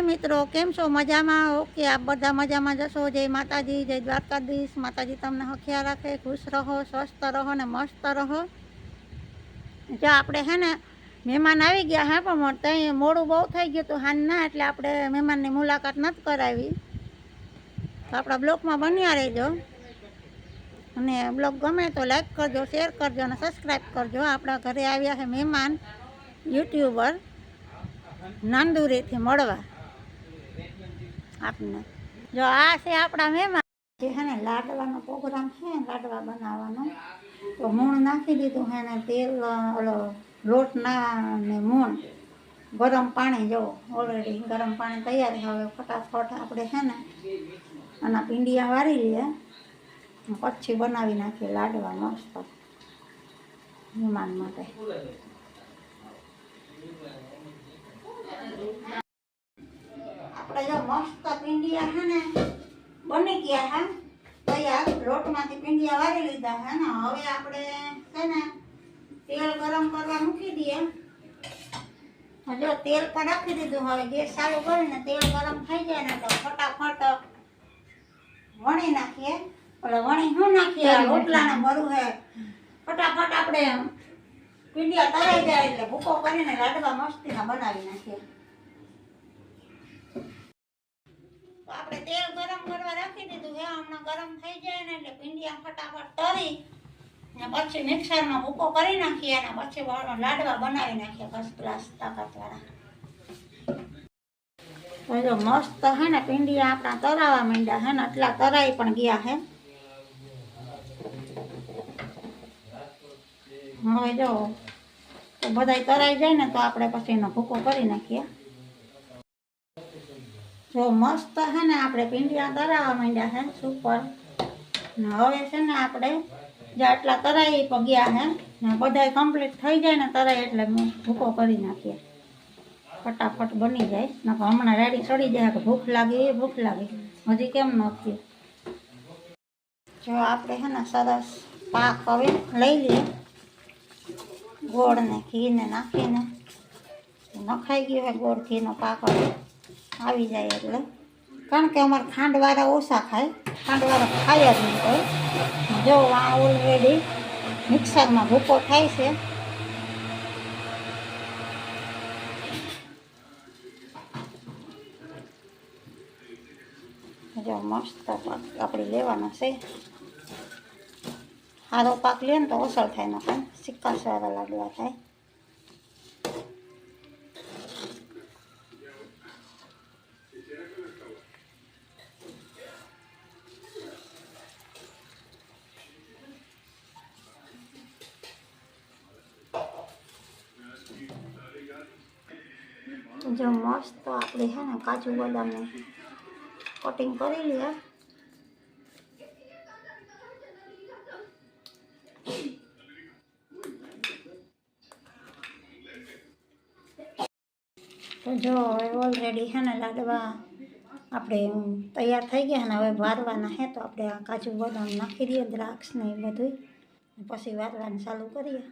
હાય મિત્રો, કેમ છો? મજામાં? ઓકે, આપ બધા મજામાં જશો જય માતાજી, જય દ્વારકાધીશ. માતાજી તમને હખિયા રાખે, ખુશ રહો, સ્વસ્થ રહો ને મસ્ત રહો. જો આપણે હે ને મહેમાન આવી ગયા, હા, પણ ત્યાં મોડું બહુ થઈ ગયું હતું હાન ના, એટલે આપણે મહેમાનની મુલાકાત નથી કરાવી. તો આપણા બ્લોગમાં બન્યા રહેજો. અને બ્લોગ ગમે તો લાઈક કરજો, શેર કરજો અને સબસ્ક્રાઈબ કરજો. આપણા ઘરે આવ્યા છે મહેમાન, યુટ્યુબર, નાંદુરેથી મળવા. આપને. જો આ છે આપણા મહેમાન, જે છે ને લાડવાનો પ્રોગ્રામ છે લાડવા બનાવવાનો, તો મૂણ નાખી દીધું છે ને તેલ, ઓલો લોટના ને મૂણ, ગરમ પાણી જો ઓલરેડી ગરમ પાણી તૈયાર હવે ફટાફટ આપણે છે ને આના પીંડિયા વારી લઈએ, પછી બનાવી નાખીએ લાડવા મસ્ત, મહેમાન માટે. આપણે જો મસ્ત પીંડિયા છે ને બની ગયા હે તૈયાર લોટમાંથી પીંડિયા વારી લીધા છે ને. હવે આપણે છે ને તેલ ગરમ કરવા મૂકી દઈએ. જો તેલ પણ રાખી દીધું. હવે ગેસ ચાલુ કરીને તેલ ગરમ થઈ જાય ને તો ફટાફટ વણી નાખીએ. એટલે વણી શું નાખીએ? રોટલાને મરું હે ફટાફટ આપણે પીંડિયા તરાઈ જાય એટલે ભૂકો કરીને લાડવા મસ્તીના બનાવી નાખીએ. આપણે તેલ ગરમ કરવા રાખી દીધું. હે હમણાં ગરમ થઈ જાય ને એટલે ભીંડિયા ફટાફટ તરી ને પછી મિક્સરમાં ભૂકો કરી નાખીએ અને પછી વાળો લાડવા બનાવી નાખીએ ફર્સ્ટ ક્લાસ તાકાતવાળા. જો મસ્ત હે ને પિંડિયા આપણા તરાવા માંડ્યા હે ને એટલા તરાઈ પણ ગયા હે. હવે જો બધા તરાઈ જાય ને તો આપણે પછી એનો ભૂકો કરી નાખીએ. જો મસ્ત છે ને આપણે પીંડિયા તરાવવા માંડ્યા છે સુપર. ને હવે છે ને આપણે જે આટલા તરાઈ પગ્યા છે ને બધાય કમ્પ્લીટ થઈ જાય ને તરાઈ એટલે ભૂકો કરી નાખીએ. ફટાફટ બની જાય. ને હમણાં રેડી ચડી જાય કે ભૂખ લાગી ભૂખ લાગી. હજી કેમ ન થયું. જો આપણે છે ને સરસ પાક હવે લઈ લઈએ. ગોળ ને ઘી ને નાખીને. નખાઈ ગયો હોય ગોળ ઘીનો પાક હવે. આવી જાય એટલે. કારણ કે અમારે ખાંડવાળા ઓછા ખાય. ખાંડવાળા ખાય જ નહીં કોઈ. જો આ ઓલરેડી મિક્સરમાં ભૂકો થાય છે. જો મસ્ત પાક આપણે લેવાનો છે. સારો પાક લે ને તો અસર થાય ને પણ સિક્કા સારા લાગવા થાય. મસ્ત આપણે છે ને કાજુ બદામને કટિંગ કરી લઈએ. તો જો હવે ઓલરેડી છે ને લાડવા આપણે તૈયાર થઈ ગયા ને હવે વારવાના હે તો આપણે આ કાજુ બદામ નાખી દઈએ, દ્રાક્ષ ને એ બધું પછી વારવાનું ચાલુ કરીએ.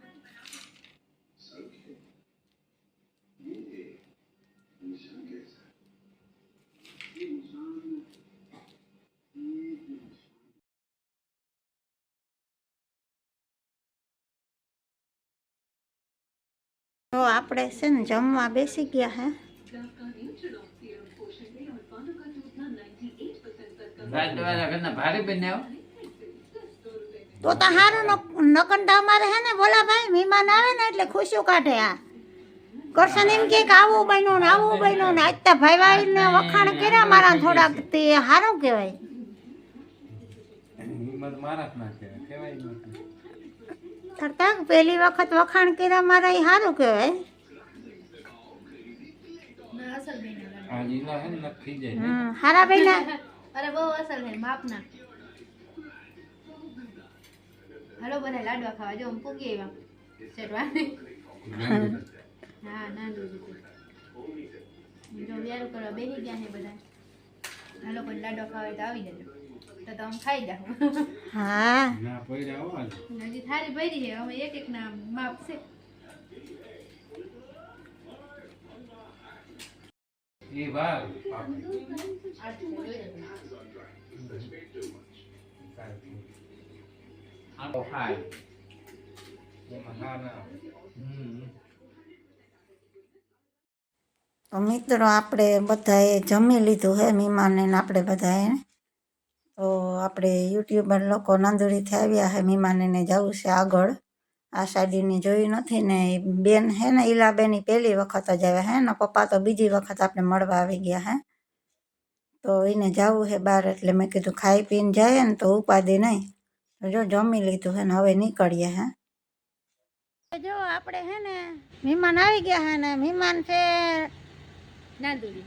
તો આપણે છે ને જમવા બેસી ગયા હે. તો તો હારું નકંડા અમારે હે ને બોલા ભાઈ મહેમાન આવે ને એટલે ખુશીઓ કાઢે આ. કરશન એમ કે કે આવું બન્યું ને આવું બન્યું ને આજ તો ભાઈ ભાઈ ને વખાણ કર્યા મારા થોડાક તે સારું કહેવાય. હિંમત મારા જ ના કહેવાય કહેવાય નથી તરતા પહેલી વખત વખાણ કર્યા મારા એ સારું કહેવાય. આ લીલા હે ને નક્કી જાય. ને હમ હારા ભાઈ અરે બહુ અસર છે માપના. હાલો બધા લાડવા ખાવા. જો હું પૂગી આવ્યા. શેરવાની. હા ના દૂધ જો વ્યારું કરવા બેસી ગયા છે બધા હાલો કોઈ લાડવા ખાવા હોય તો આવી જજો. તો તમે ખાઈ જાઓ હા. ના પડ્યા હો આજ. હજી થાળી ભરી છે અમે એક એક ના માપ છે. એ ભાગ આ તો ખાય. મિત્રો આપણે બધાએ જમી લીધું હે મીમાને આપણે બધાએ. તો આપણે યુટ્યુબર લોકો નંદુરીથી આવ્યા હે મીમાનીને જવું છે આગળ. આ સાડીની જોઈ નથી ને બેન હે ને ઈલાબેન પહેલી વખત જ આવ્યા હે ને પપ્પા તો બીજી વખત આપણે મળવા આવી ગયા હે. તો એને જવું છે બહાર એટલે મેં કીધું ખાઈ પીને જાય ને તો ઉપાધિ નહીં. તો જો જમી લીધું હે ને હવે નીકળીએ હે. જો આપણે હે ને મહેમાન આવી ગયા હે ને મહેમાન છે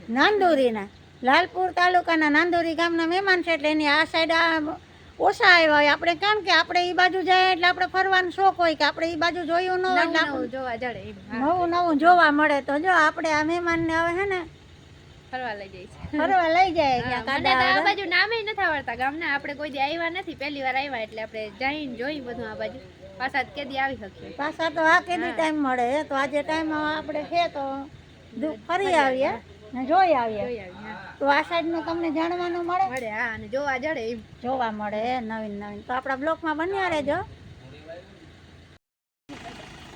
નાંદોરીના. લાલપુર તાલુકાના નાંદોરી ગામના મહેમાન છે એટલે એની આ સાઈડ આ ઓછા આવ્યા હોય. આપણે કેમ કે આપણે એ બાજુ જાય એટલે આપણે ફરવાનો શોખ હોય કે આપણે એ બાજુ જોયું ન હોય એટલે નવું નવું જોવા જડે નવું નવું જોવા મળે. તો જો આપણે આ મહેમાનને હવે હે ને ફરવા લઈ જાય છે. ફરવા લઈ જાય મને તો આ બાજુ નામે નથી આવડતા ગામના. આપણે કોઈ દી આવ્યા નથી. પહેલી વાર આવ્યા એટલે આપણે જઈને જોઈ બધું આ બાજુ. પાછા કેદી આવી શકીએ. પાછા તો આ કેદી ટાઈમ મળે. તો આજે ટાઈમ આપણે છે તો ફરી આવીએ. જોઈ આવીએ. તો આ સાઈડનું તમને જાણવાનું મળે? મળે હા અને જોવા જડે એમ. જોવા મળે નવીન નવીન. તો આપણા બ્લોકમાં બન્યા રહેજો.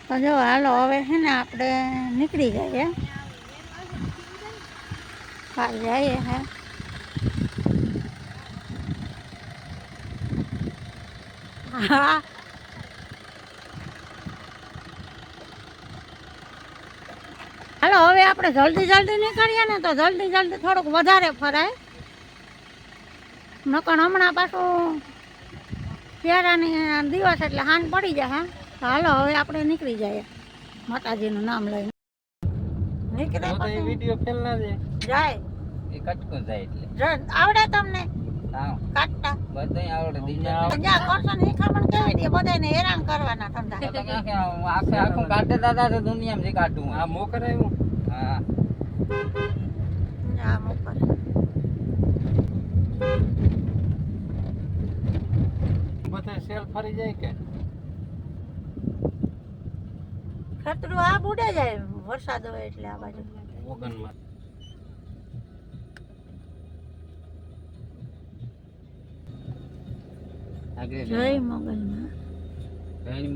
તો જો હાલો હવે છે ને આપણે નીકળી જઈએ. બહાર જઈએ હે. હા હાલો હવે આપણે જલ્દી જલ્દી નીકળીએ ને તો જલ્દી જલ્દી થોડુંક વધારે ફરાય. નકણ હમણાં પાછું ફેરાની દિવસ એટલે હાન પડી જાય તો હાલો હવે આપણે નીકળી જઈએ. માતાજીનું નામ લઈને. નીકળે તો વિડિયો ફેલના દે. જાય. એ કટકો જાય એટલે. આવડે તમને? કાટતા. બધાય આવડે દીજા જા કરશો ને શીખામણ કેવી દે બધાને હેરાન કરવાના ધંધા. આખે આખું કાઢે દાદા તો દુનિયામાં જે કાઢું આ મોકર હા. મોકલ બધા સેલ ફરી જાય કે? ખતરું આ બુડે જાય. વરસાદ હોય એટલે આ બાજુ. ઓગનમાં જય મોગલમાં. જાય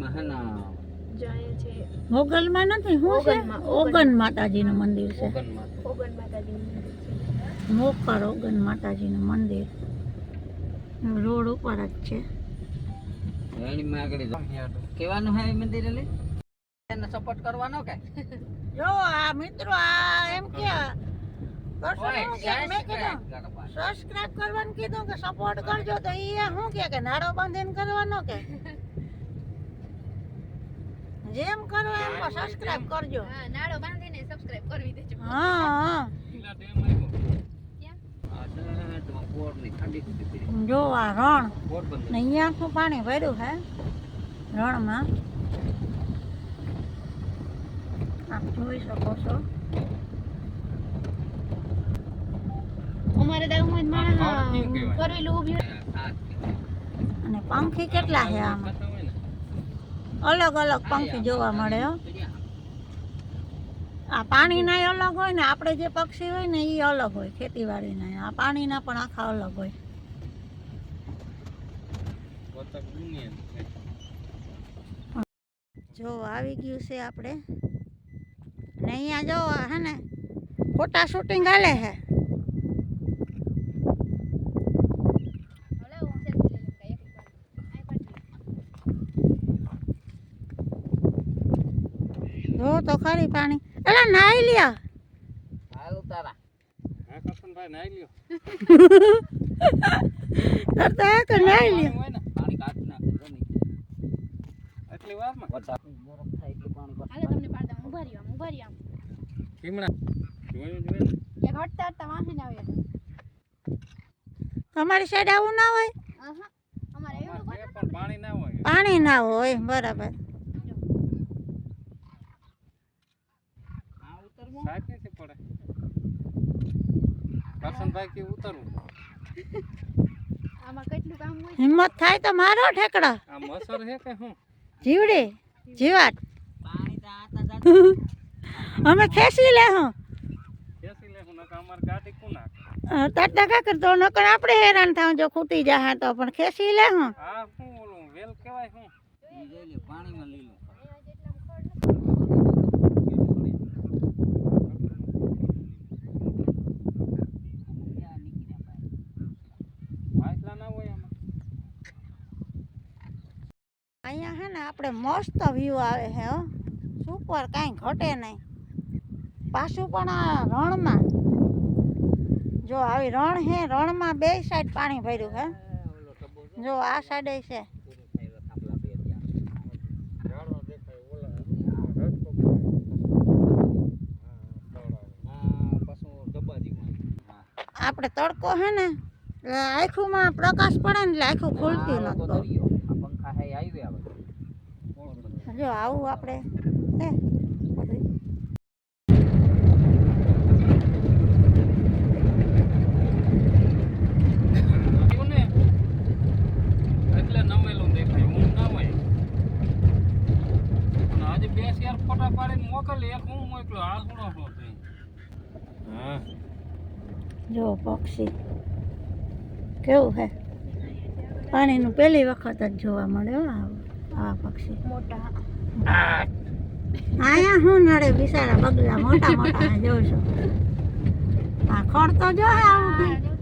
મોગલમાં નથી હું છે? ઓગન માતાજીનું મંદિર છે. મોકર ઓગન માતાજીનું મંદિર રોડ ઉપર જ છે. કેવાનું હે મંદિર એને? સપોર્ટ કરવાનો કે? જો આ મિત્રો આ એમ કે સબસ્ક્રાઇબ કરવાનું. કીધું કે સપોર્ટ કરજો તો ઈ શું કે કે નાડો બાંધીને કરવાનો કે? જેમ કરો એમ સબસ્ક્રાઇબ કરજો. હા નાળો બાંધીને સબસ્ક્રાઇબ કરવી દેજો. હા હા. જો આ રણ. ને અહીંયા આખું પાણી ભર્યું હે રણમાં. આપ જોઈ શકો છો. અમારે કહેવાય? ફોર વ્હીલ ઊભી અને પંખી કેટલા છે આમાં? અલગ અલગ પંખી જોવા મળે હો. આ પાણીના અલગ હોય ને આપણે જે પક્ષી હોય ને એ અલગ હોય ખેતીવાડીના આ પાણીના પણ આખા અલગ હોય. જો આવી ગયું છે આપણે. ને અહીંયા જો હે ને ફોટા શૂટિંગ હાલે છે હલે હું સેલ્ફી લઈ લઉં કાંઈ એક વાર. આ તો ખરી પાણી. એલા નાઈ લ્યા. હાલ ઉતારા. હા કરશનભાઈ નાઈ લ્યો. કરતા કે નાઈ લ્યો હોય ને પાણી કાઢી ના એટલી વારમાં? વરસાદ બરફ થાય એટલે પાણી હાલો તમને પાડ દઉં ઊભા રહ્યો આમ, ઊભા રહ્યો. આમ. કીમણા જોયું જોયું? એક હટતા હટતા વાંચીને આવ્યો હતો. તમારી સાઈડ આવું ના હોય? આહા. અમારે પણ પાણી ના હોય. પાણી ના હોય બરાબર આ ઉતરવું સાહેબ નથી પડે કરશનભાઈ કે ઉતરવું? આમાં કેટલું કામ હોય? હિંમત થાય તો મારો ઠેકડા. આ મસર છે કે શું જીવડી જીવાત. અમે ખેસી લે હું. ખેસી લે હું નકા તાતા કા કરતો નકર આપણે હેરાન થાઉં જો ખૂટી જાહે તો પણ ખેસી લે હું. ઈ જોઈ લે પાણીમાં લીલું. અહીંયા હે ને આપણે મસ્ત વ્યૂ આવે છે, હો. સુપર કાંઈ ઘટે નહીં. પાછું પણ આ રણમાં. જો આવી રણ હે, રણમાં બે સાઈડ પાણી ભર્યું હે. ઓલો ટબો જો આ સાઈડે છે. પૂરો થાય એવા થાંભલા બે ત્યાં હા પાછું ડબ્બા જેવું હા આપણે તડકો હે ને, એટલે આખુંમાં પ્રકાશ પડે ને એટલે આખું ખુલતું આ લોકો નતું દરિયો આ પંખા હે આવી જો આવું આપણે હે બધું. એટલે નમેલું હું ના આજે બે શેર ફોટા પાડીને મોકલી એક હું મોકલ્યો આ થોડો શું હા. જો પક્ષી. કેવું હે? પાણીનું પહેલી વખત જ જોવા મળે આવા આ પક્ષી. મોટા. અહીંયા હું નડે બિચારા બગલા મોટા મોટા જોઉં છું. આ ખડ તો જો આવું જો